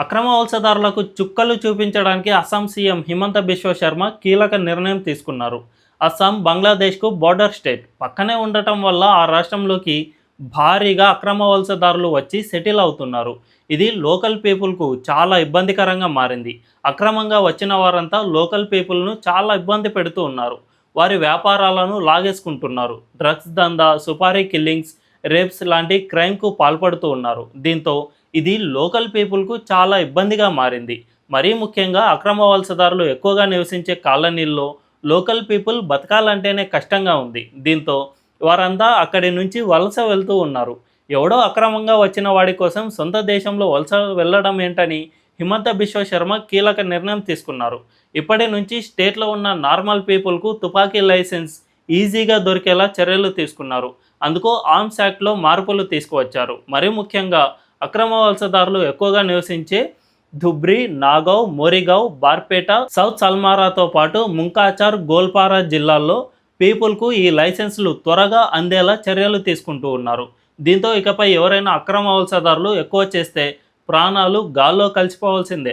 అక్రమ వలసదారులకు చుక్కలు చూపించడానికి అస్సాం సీఎం హిమంత బిశ్వ శర్మ కీలక నిర్ణయం తీసుకున్నారు. అస్సాం బంగ్లాదేశ్కు బోర్డర్ స్టేట్. పక్కనే ఉండటం వల్ల ఆ రాష్ట్రంలోకి భారీగా అక్రమ వలసదారులు వచ్చి సెటిల్ అవుతున్నారు. ఇది లోకల్ పీపుల్కు చాలా ఇబ్బందికరంగా మారింది. అక్రమంగా వచ్చిన వారంతా లోకల్ పీపుల్ను చాలా ఇబ్బంది పెడుతూ ఉన్నారు. వారి వ్యాపారాలను లాగేసుకుంటున్నారు. డ్రగ్స్ దందా సుపారీ కిల్లింగ్స్ రేప్స్ లాంటి క్రైమ్కు పాల్పడుతూ ఉన్నారు. దీంతో ఇది లోకల్ పీపుల్కు చాలా ఇబ్బందిగా మారింది. మరీ ముఖ్యంగా అక్రమ వలసదారులు ఎక్కువగా నివసించే కాలనీల్లో లోకల్ పీపుల్ బతకాలంటేనే కష్టంగా ఉంది. దీంతో వారంతా అక్కడి నుంచి వలస వెళ్తూ ఉన్నారు. ఎవడో అక్రమంగా వచ్చిన వాడి కోసం సొంత దేశంలో వలస వెళ్ళడం ఏంటని హిమంత బిశ్వ శర్మ కీలక నిర్ణయం తీసుకున్నారు. ఇప్పటి నుంచి స్టేట్లో ఉన్న నార్మల్ పీపుల్కు తుపాకీ లైసెన్స్ ఈజీగా దొరికేలా చర్యలు తీసుకున్నారు. అందుకు ఆర్మ్స్ యాక్ట్లో మార్పులు తీసుకువచ్చారు. మరీ ముఖ్యంగా అక్రమ వలసదారులు ఎక్కువగా నివసించే ధుబ్రి నాగవ్ మోరిగావ్ బార్పేట సౌత్ సల్మారాతో పాటు ముంకాచార్ గోల్పారా జిల్లాల్లో పీపుల్కు ఈ లైసెన్సులు త్వరగా అందేలా చర్యలు తీసుకుంటూ ఉన్నారు. దీంతో ఇకపై ఎవరైనా అక్రమ వలసదారులు ఎక్కువ చేస్తే ప్రాణాలు గాల్లో కలిసిపోవాల్సిందే.